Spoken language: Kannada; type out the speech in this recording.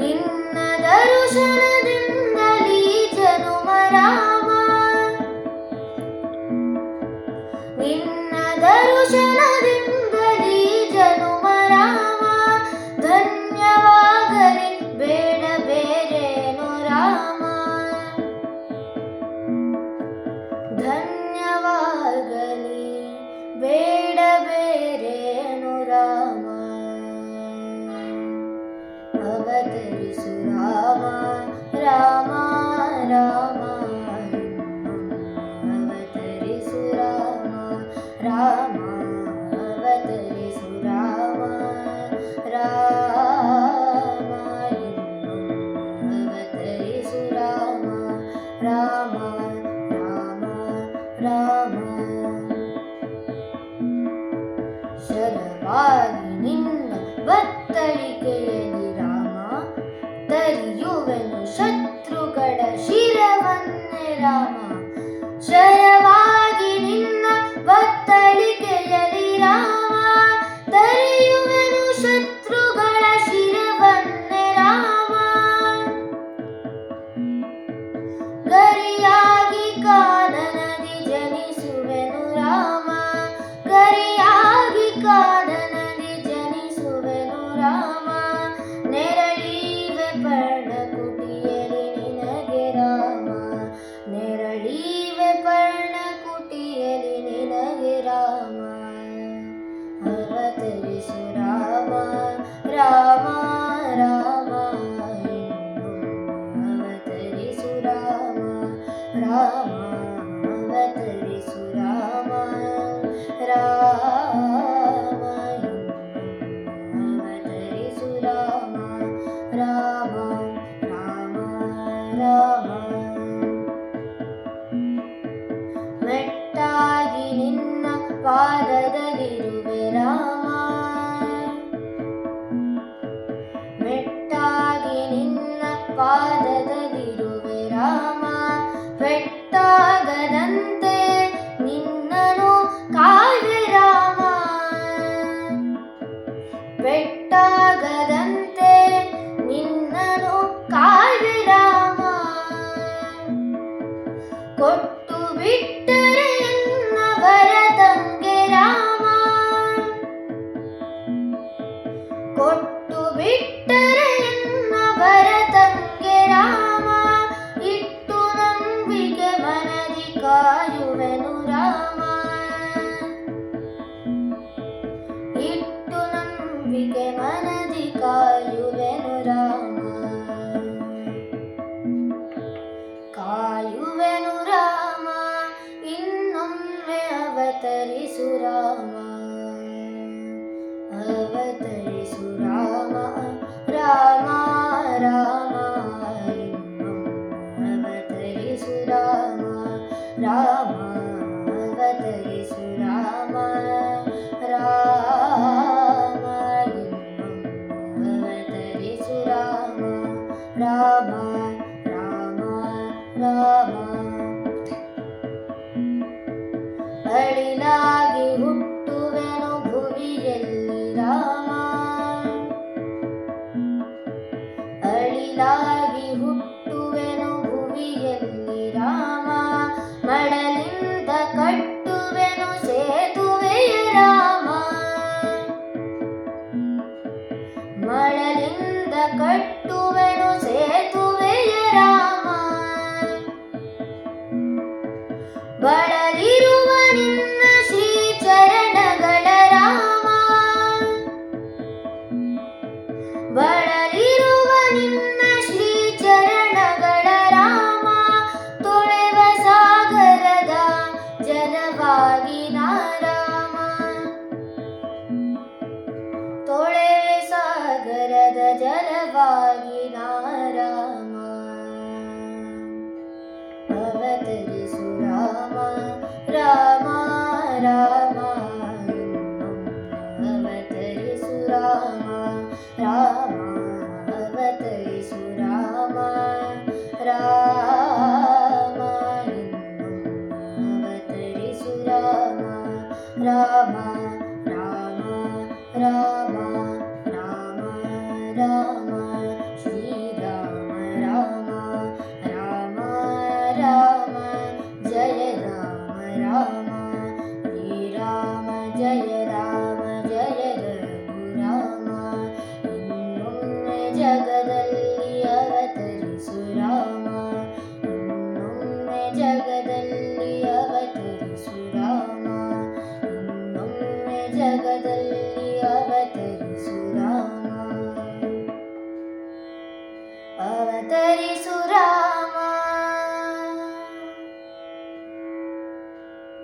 Mil sura Rama Jai ಬೆಟ್ಟದಲ್ಲಿರುವೆ Rama. ಬೆಟ್ಟಾಗಿ ನಿನ್ನ ಪಾದದಲ್ಲಿರುವೆ ರಾಮ. ಬೆಟ್ಟಾಗದಂತೆ ನಿನ್ನನು ಕಾಯ್ದೆ ರಾಮ. ಬೆಟ್ಟಾಗದಂತೆ ನಿನ್ನನು ಕಾಯ್ದೆ ರಾಮ. ಕೊಟ್ಟು ಬಿಟ್ಟು Jesus. ಜಗದಲ್ಲಿ ಅವತರಿಸು ರಾಮ ಇನ್ನೊಮ್ಮೆ ಜಗದಲ್ಲಿ ಅವತರಿಸು ರಾಮ ಇನ್ನೊಮ್ಮೆ ಜಗದಲ್ಲಿ